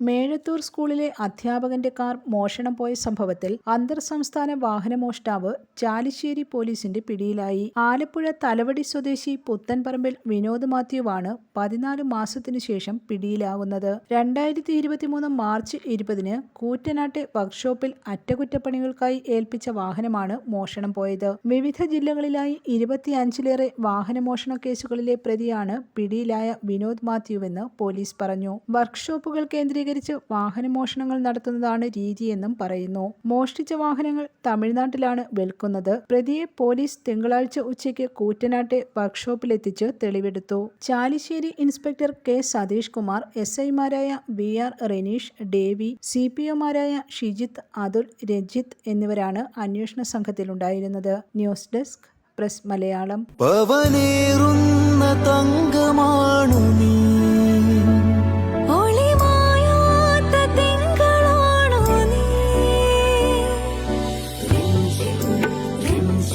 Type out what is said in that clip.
മേഴത്തൂർ സ്കൂളിലെ അധ്യാപകന്റെ കാർ മോഷണം പോയ സംഭവത്തിൽ അന്തർ സംസ്ഥാന വാഹനമോഷ്ടാവ് ചാലിശ്ശേരി പോലീസിന്റെ പിടിയിലായി. ആലപ്പുഴ തലവടി സ്വദേശി പുത്തൻപറമ്പിൽ വിനോദ് മാത്യുവാണ് പതിനാല് മാസത്തിനു ശേഷം പിടിയിലാകുന്നത് രണ്ടായിരത്തി ഇരുപത്തിമൂന്ന് മാർച്ച് ഇരുപതിന് കൂറ്റനാട്ടെ വർക്ക്ഷോപ്പിൽ അറ്റകുറ്റപ്പണികൾക്കായി ഏൽപ്പിച്ച വാഹനമാണ് മോഷണം പോയത്. വിവിധ ജില്ലകളിലായി ഇരുപത്തിയഞ്ചിലേറെ വാഹനമോഷണ കേസുകളിലെ പ്രതിയാണ് പിടിയിലായ വിനോദ് മാത്യുവെന്ന് പോലീസ് പറഞ്ഞു. വർക്ക്ഷോപ്പുകൾ കേന്ദ്രീകരിച്ച് വാഹനമോഷണങ്ങൾ നടത്തുന്നതാണ് രീതിയെന്നും പറയുന്നു. മോഷ്ടിച്ച വാഹനങ്ങൾ തമിഴ്നാട്ടിലാണ് വിൽക്കുന്നത്. പ്രതിയെ പോലീസ് തിങ്കളാഴ്ച ഉച്ചയ്ക്ക് കൂറ്റനാട്ടെ വർക്ക്ഷോപ്പിലെത്തിച്ച് തെളിവെടുത്തു. Chalissery inspector K Satheesh Kumar S ഐമാരായ V R Reneesh Davy C P ഒമാരായ Shijith Athul Ranjith എന്നിവരാണ് അന്വേഷണ സംഘത്തിലുണ്ടായിരുന്നത്. News desk press Malayalam. പവനേറുന്ന തങ്കമാണു നീ.